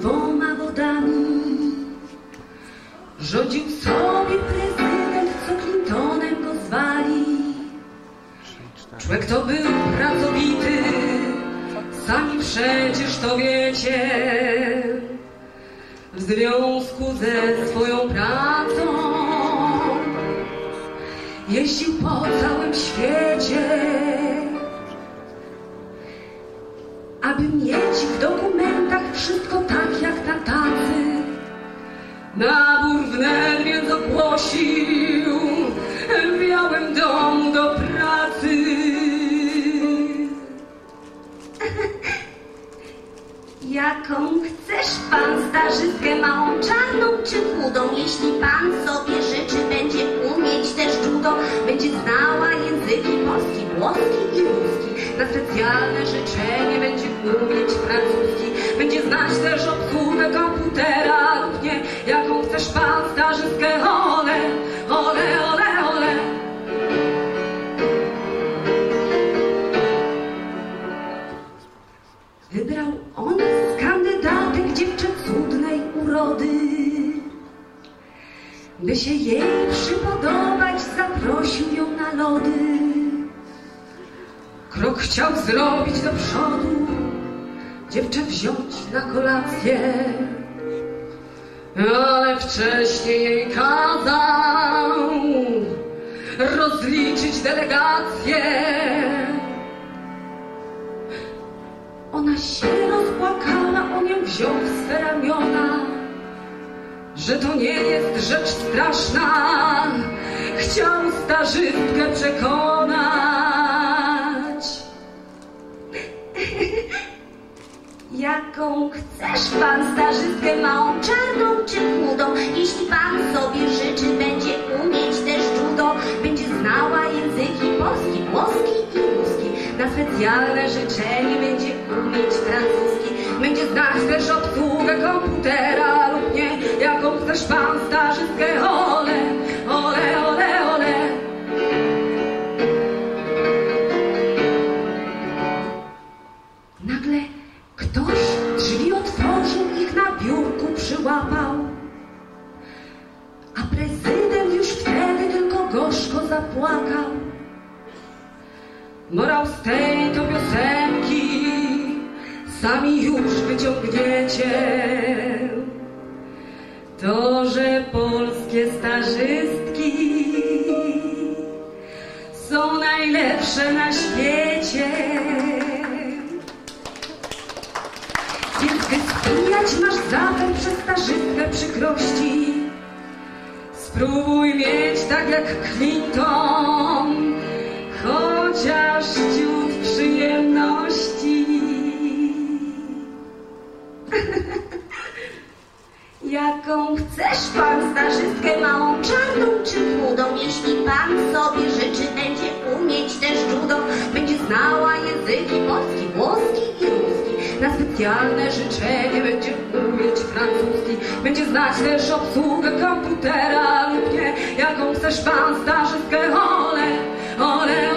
dwoma wodami. Rządził sobie prezydent, co Clintonem go zwali. Człowiek to był pracowity, sami przecież to wiecie. W związku ze swoją pracą jeździł po całym świecie. aby mieć w dokumentach wszystko. Nabór wnet więc ogłosił w białym domu do pracy. Jaką chcesz pan starzystkę, małą, czarną czy chudą? Jeśli pan sobie życzy, będzie umieć też judo, będzie znała języki polski, włoski i ruski. Na specjalne życzenie będzie umieć francuski, będzie znać też obsługę komputera dziewczę cudnej urody. By się jej przypodobać, zaprosił ją na lody. Krok chciał zrobić do przodu, dziewczę wziąć na kolację. Ale wcześniej jej kazał rozliczyć delegację. Ona się rozpłakała, że to nie jest rzecz straszna. Chciał starzystkę przekonać. Jaką chcesz pan starzystkę, małą, czarną czy chudą? Jeśli pan sobie życzy, będzie umieć też judo, będzie znała języki polski, włoski i ruski. Na specjalne życzenie będzie umieć francuski. Będzie znać też obsługę komputera. Jaką chcesz pan starzystkę, ole, ole, ole, ole. Nagle ktoś drzwi otworzył, ich na biurku przyłapał. A prezydent już wtedy tylko gorzko zapłakał. Morał z tej to piosenki sami już wyciągniecie. To, że polskie starzystki są najlepsze na świecie. Więc wyspijać masz zapęd przez starzystkę przykrości. Spróbuj mieć tak jak Clinton, Jaką chcesz pan starzystkę, małą, czarną czy chudą? Jeśli pan sobie życzy, będzie umieć też judo, będzie znała języki polski, włoski i ruski. Na specjalne życzenie będzie umieć francuski, będzie znać też obsługę komputera lub nie. Jaką chcesz pan starzystkę, ole,